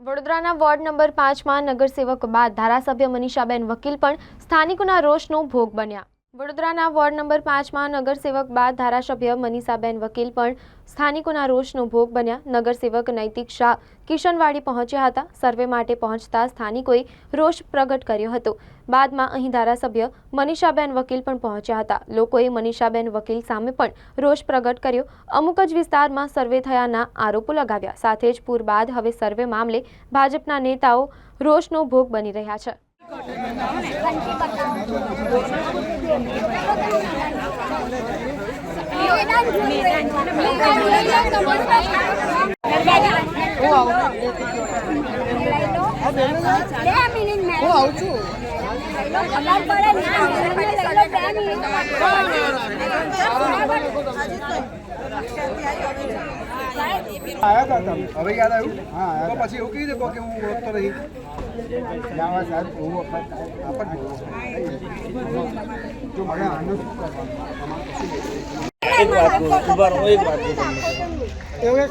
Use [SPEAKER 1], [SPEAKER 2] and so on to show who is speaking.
[SPEAKER 1] વડોદરાના ward number પાંચમાં નગરસેવક બાદ ધારાસભ્ય મનીષાબેન વકીલ પણ સ્થાનિકોના રોષનો ભોગ બન્યા. વડોદરાના વોર્ડ નંબર પાંચમાં નગરસેવક બાદ ધારાસભ્ય મનીષાબેન વકીલ પણ સ્થાનિકોના રોષનો ભોગ બન્યા. નગરસેવક નૈતિક શાહ કિશનવાડી પહોંચ્યા હતા. સર્વે માટે પહોંચતા સ્થાનિકોએ રોષ પ્રગટ કર્યો હતો. બાદમાં અહીં ધારાસભ્ય મનીષાબેન વકીલ પણ પહોંચ્યા હતા. લોકોએ મનીષાબેન વકીલ સામે પણ રોષ પ્રગટ કર્યો. અમુક જ વિસ્તારમાં સર્વે થયાના આરોપો લગાવ્યા. સાથે જ પૂર બાદ હવે સર્વે મામલે ભાજપના નેતાઓ રોષનો ભોગ બની રહ્યા છે.
[SPEAKER 2] હવે યાદ આવ્યું? હા પછી એવું કહી દે કે હું ઓળખતો નહીં. હું?
[SPEAKER 3] એક વાત ઊભા રહો એક વાત કહું તમને
[SPEAKER 2] એવું એક